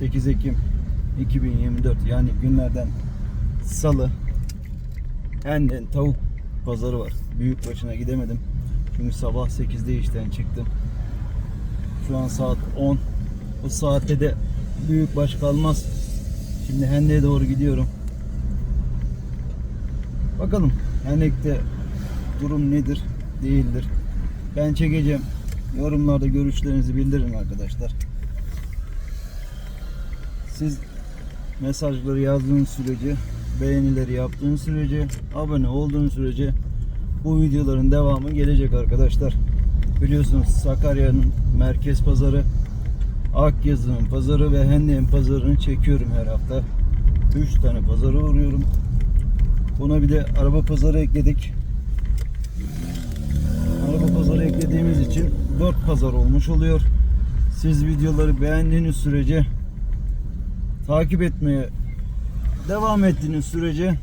Bugün 8 Ekim 2024 yani günlerden salı. Enden tavuk pazarı var. Büyük başına gidemedim. Çünkü sabah 8'de işten çıktım. Şu an saat 10. Bu saatte de büyük baş kalmaz. Şimdi Hendek'e doğru gidiyorum. Bakalım Hendek'te durum nedir, değildir. Ben çekeceğim. Yorumlarda görüşlerinizi bildirin arkadaşlar. Siz mesajları yazdığınız sürece, beğenileri yaptığınız sürece, abone olduğunuz sürece bu videoların devamı gelecek arkadaşlar. Biliyorsunuz Sakarya'nın merkez pazarı, Akyazı'nın pazarı ve Hendek'in pazarını çekiyorum her hafta. 3 tane pazara uğruyorum. Buna bir de araba pazarı ekledik. Araba pazarı eklediğimiz için 4 pazar olmuş oluyor. Siz videoları beğendiğiniz sürece takip etmeye devam ettiğiniz sürece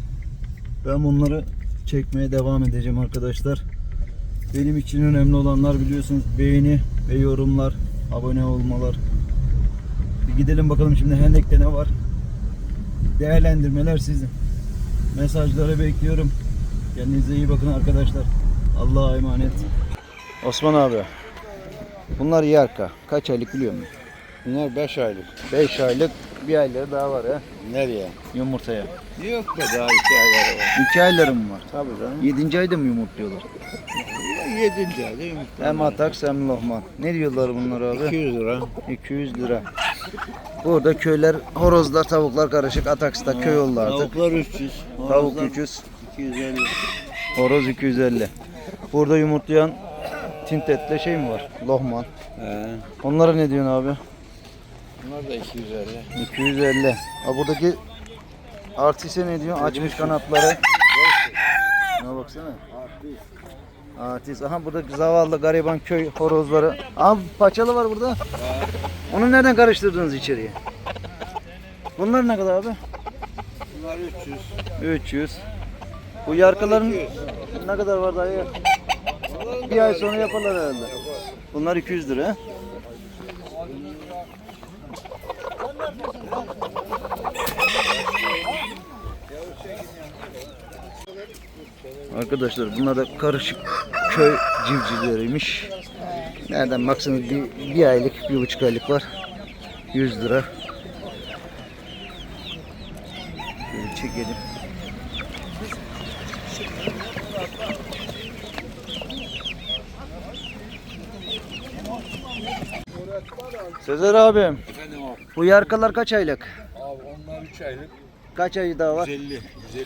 ben bunları çekmeye devam edeceğim arkadaşlar. Benim için önemli olanlar biliyorsunuz beğeni ve yorumlar, abone olmalar. Bir gidelim bakalım şimdi Hendek'te ne var. Değerlendirmeler sizin. Mesajları bekliyorum. Kendinize iyi bakın arkadaşlar. Allah'a emanet. Osman abi. Bunlar yarka. Kaç aylık biliyor musun? Bunlar 5 aylık. 5 aylık, bir ayları daha var ha Nereye? yumurtaya. Yok be daha 2 ayları var. 2 ayları mı var? Tabii canım. 7. ayda mı yumurtluyorlar? 7. ayda yumurta. Hem ataks hem lohman. Ne diyorlar bunlar abi? 200 lira. 200 lira. Burada köyler, horozlar, tavuklar karışık. Ataks'ta köy oldu artık. Tavuklar 300. Tavuk horozlar 300, 250. horoz 250. Burada yumurtlayan tintetli şey mi var? Lohman. He. Onlara ne diyorsun abi? Bunlar da 250. 250. Ha buradaki artise ne diyor? Açmış kanatları. Şuna baksana. Artist. Aha burada zavallı gariban köy horozları. Aa paçalı var burada. Onu nereden karıştırdınız içeriye? Bunlar ne kadar abi? Bunlar 300. 300. Bu yarkaların ne kadar var dayı? Bir ay sonra yaparlar herhalde. Bunlar 200 lira. Arkadaşlar bunlar da karışık köy civcivleriymiş. Nereden baksanız bir, bir aylık, bir buçuk aylık var. 100 lira. Şöyle çekelim. Sezer abim, Efendim abi. bu yarkalar kaç aylık? Abi onlar 3 aylık. Kaç ayı daha var? 150.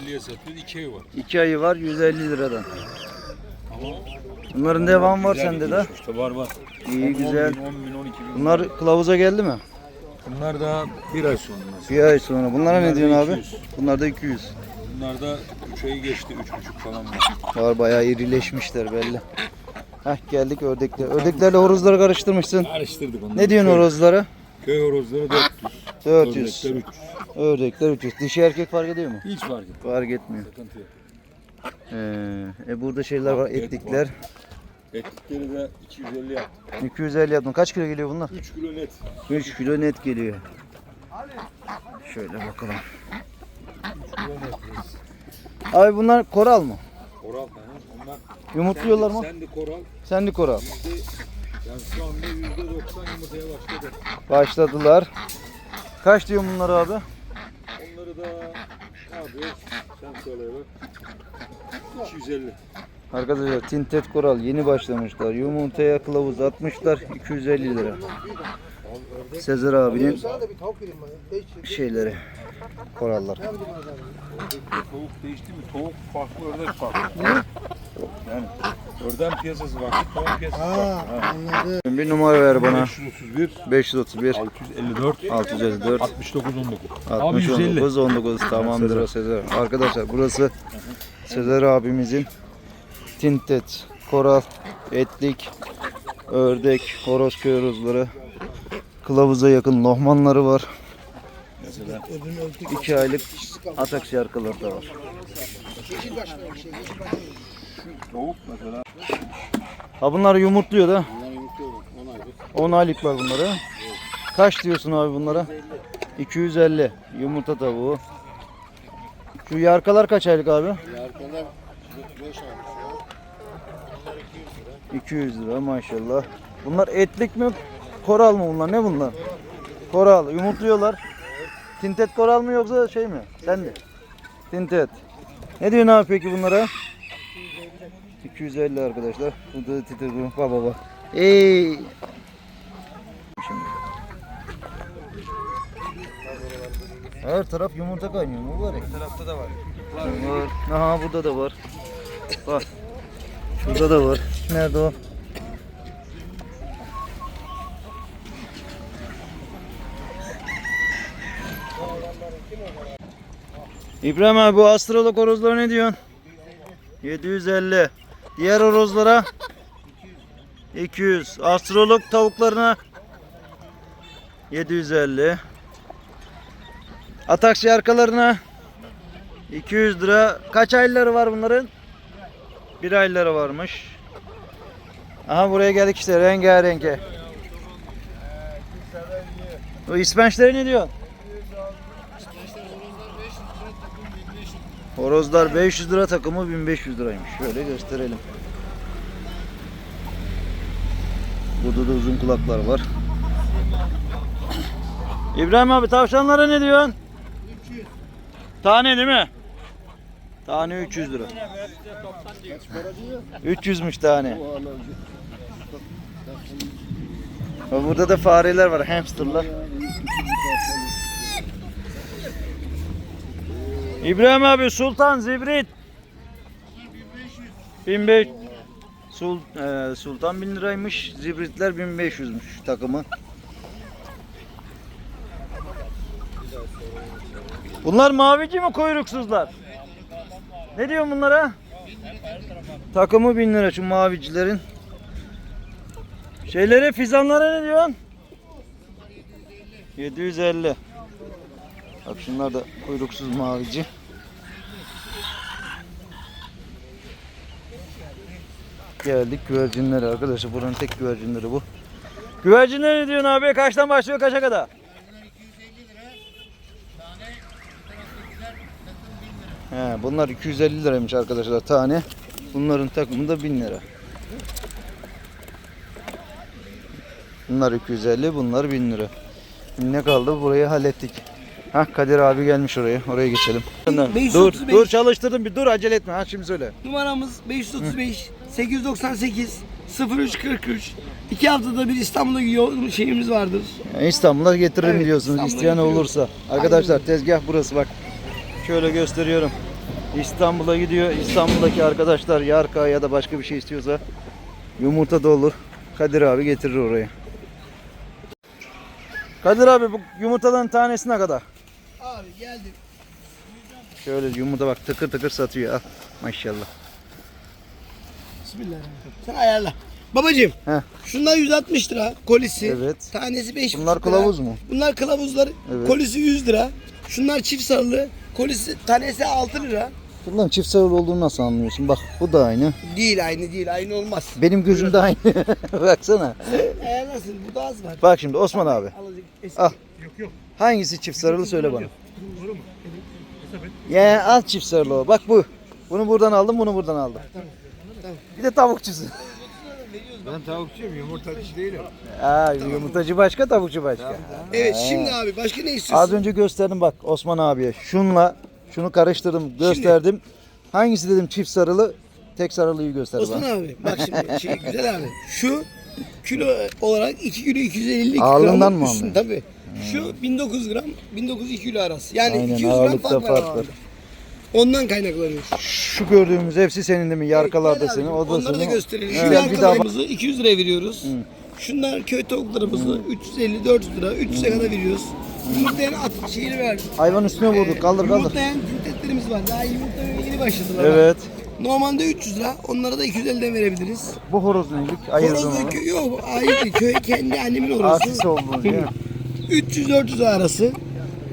150'ye satıyoruz. 2 ay var. 2 ayı var, 150 liradan. Ama Bunların devamı var güzel sende de. işte, Var var. İyi 10 güzel. bin, 10 bin, 12 bin. Bunlar kılavuza geldi mi? Bunlar da bir ay sonra. mesela. Bir ay sonra. Bunlara ne Bunlar da diyorsun abi? 200. Bunlar da 200. Bunlar da 3 ayı geçti. 3,5 falan var. Var bayağı irileşmişler belli. Heh geldik ördekler. Ördeklerle horozları karıştırmışsın. Karıştırdık onları. Ne diyorsun Köy- horozlara? Köy horozları 400. 400. Ördekler 300. Ördekler 300. Dişi erkek fark ediyor mu? Hiç fark etmez. Fark etmiyor. Sıkıntı yok. Ee, e burada şeyler var, Et etlikler. Etlikleri de 250 yaptık. 250 yaptım. Kaç kilo geliyor bunlar? 3 kilo net. 3 kilo net geliyor. Şöyle bakalım. 3 kilo net. Abi bunlar koral mı? Koral tane. Onlar Yumurtluyorlar mı? Sen de koral. Sen de koral. Yüzde, yani şu anda %90 yumurtaya başladı. Başladılar. Kaç diyor bunlar abi? Onları da ne yapıyoruz? Sen söyle bak. 250. Arkadaşlar tintet koral yeni başlamışlar. Yumurtaya kılavuz atmışlar 250 lira. Sezer abinin şeyleri korallar. Tavuk değişti mi? Tavuk farklı, ördek farklı. Ördem piyasası farklı, tavuk piyasası farklı. Ha. Bir numara ver bana. 531, 531 654, 654 69, 19. Abi 60 150. 19 19 tamamdır o Sezer. Arkadaşlar burası Sezer abimizin tintet, koral, etlik, ördek, horoz köy horozları, kılavuza yakın lohmanları var. Mesela 2 aylık ataks yarkaları da var. Tavuk mesela. Ha bunlar yumurtluyor da. Bunlar yumurtluyor. 10 aylık. 10 aylık var bunları. Kaç diyorsun abi bunlara? 250. Yumurta tavuğu. Şu yarkalar kaç aylık abi? Yarkalar 45 almış ya. 200 lira maşallah. Bunlar etlik mi? Koral mı bunlar? Ne bunlar? Koral. Yumurtluyorlar. Tintet koral mı yoksa şey mi? Sen de. Tintet. Ne diyorsun abi peki bunlara? 250 arkadaşlar. Bu da tintet. Bak baba. Ey. Şimdi. Her taraf yumurta kaynıyor mübarek. Her tarafta da var. Var. Aha burada da var. Bak. Şurada da var. Nerede o? İbrahim abi bu astrolog horozlara ne diyorsun? 750. Diğer horozlara 200. Astrolog tavuklarına 750. Atakçı arkalarına 200 lira. Kaç ayları var bunların? Bir ayları varmış. Aha buraya geldik işte rengarenke. O ispençleri ne diyor? Horozlar 500 lira takımı 1500 liraymış. Şöyle gösterelim. Burada da uzun kulaklar var. İbrahim abi tavşanlara ne diyorsun? Tane değil mi? Tane 300 lira. 300'müş tane. Burada da fareler var, hamsterlar. İbrahim abi Sultan Zibrit. 1500. Sul, e, Sultan 1000 liraymış, Zibritler 1500'müş takımı. Bunlar mavici mi kuyruksuzlar? Ne diyorsun bunlara? Takımı 1000 lira şu mavicilerin. Şeylere fizanlara ne diyorsun? 750. Bak şunlar da kuyruksuz mavici. Geldik güvercinlere arkadaşlar. Buranın tek güvercinleri bu. Güvercinler ne diyorsun abi? Kaçtan başlıyor kaça kadar? He, bunlar 250 liraymış arkadaşlar tane. Bunların takımı da 1000 lira. Bunlar 250, bunlar 1000 lira. Ne kaldı? Burayı hallettik. Hah Kadir abi gelmiş oraya. Oraya geçelim. Dur, 535. dur çalıştırdım bir dur acele etme. Ha şimdi söyle. Numaramız 535 898 0343. İki haftada bir İstanbul'a yol şeyimiz vardır. Yani İstanbul'a getiririm Evet, diyorsunuz İstanbul'a isteyen getiriyorum. olursa. Arkadaşlar tezgah burası bak. Şöyle gösteriyorum. İstanbul'a gidiyor. İstanbul'daki arkadaşlar yarka ya da başka bir şey istiyorsa yumurta da olur. Kadir abi getirir oraya. Kadir abi bu yumurtaların tanesi ne kadar? Abi geldim. Şöyle yumurta bak tıkır tıkır satıyor. Al. Maşallah. Bismillahirrahmanirrahim. Sen ayarla. Babacığım Heh. şunlar 160 lira kolisi. Evet. Tanesi 5 Bunlar kılavuz mu? Bunlar kılavuzlar. Evet. Kolisi 100 lira. Şunlar çift sarılı. Kolisi tanesi 6 lira. Bunların çift sarılı olduğunu nasıl anlıyorsun? Bak bu da aynı. Değil aynı değil aynı olmaz. Benim gözümde aynı. Baksana. Ayarlasın bu da az var. Bak şimdi Osman abi. Alacak eski. Al. Hangisi çift sarılı söyle bana. Ya al çift sarılı o. Bak bu. Bunu buradan aldım, bunu buradan aldım. Bir de tavukçusun. Ben tavukçuyum yumurtacı değilim. Aa, yumurtacı başka, tavukçu başka. Evet şimdi abi başka ne istiyorsun? Az önce gösterdim bak Osman abiye. Şunla şunu karıştırdım, gösterdim. Hangisi dedim çift sarılı, tek sarılıyı göster Osman bana. abi bak şimdi şey güzel abi. Şu kilo olarak 2 kilo 250 Ağırlığından gramın mı üstün anlıyor? tabii. Şu 1900 gram 1900 kilo arası. Yani Aynen, 200 gram ağırlıkta fark var. fark. Ondan kaynaklanıyor. Şu gördüğümüz hepsi senin değil mi? Yarkalar da senin, o da Onları da senin. gösterelim. Şu Evet, bir daha bak. yarkalarımızı 200 liraya veriyoruz. Şunlar köy tavuklarımızı 350 400 lira 300'e kadar veriyoruz. Yumurtlayan at şeyini verdik. Hayvan üstüne vurduk. Kaldır kaldır. Yumurtlayan tintetlerimiz var. Daha yumurtlamaya yeni başladılar. Evet. Normalde 300 lira. Onlara da 250'den verebiliriz. Bu horoz neylik? Ayırdın Horoz da onu. kö- yok değil. köy kendi annemin horozu. Asisi olduğunu değil mi? 300-400 arası.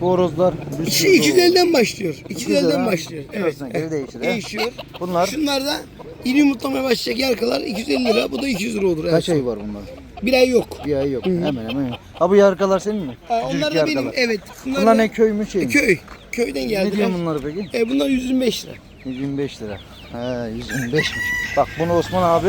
Bu horozlar bir İşte sürü olur. 250'den başlıyor. 250'den ha. başlıyor. Göre değişir, he? Değişiyor. Bunlar Şunlar da yeni yumurtlamaya başlayacak yarkalar 250 lira. Bu da 200 lira olur. kaç Evet. ayı var bunlar? Bir ay yok. Bir ay yok. Hemen hemen. Ha bu yarkalar senin mi? Küçücük onlar da benim. yarkalar. Evet. Bunlar, Bunlar da- ne köy mü şey mi? Köy. Köyden Ne geldiler. diyor bunlar peki? E, bunlar 125 lira. 125 lira. He 125'miş. Bak bunu Osman abi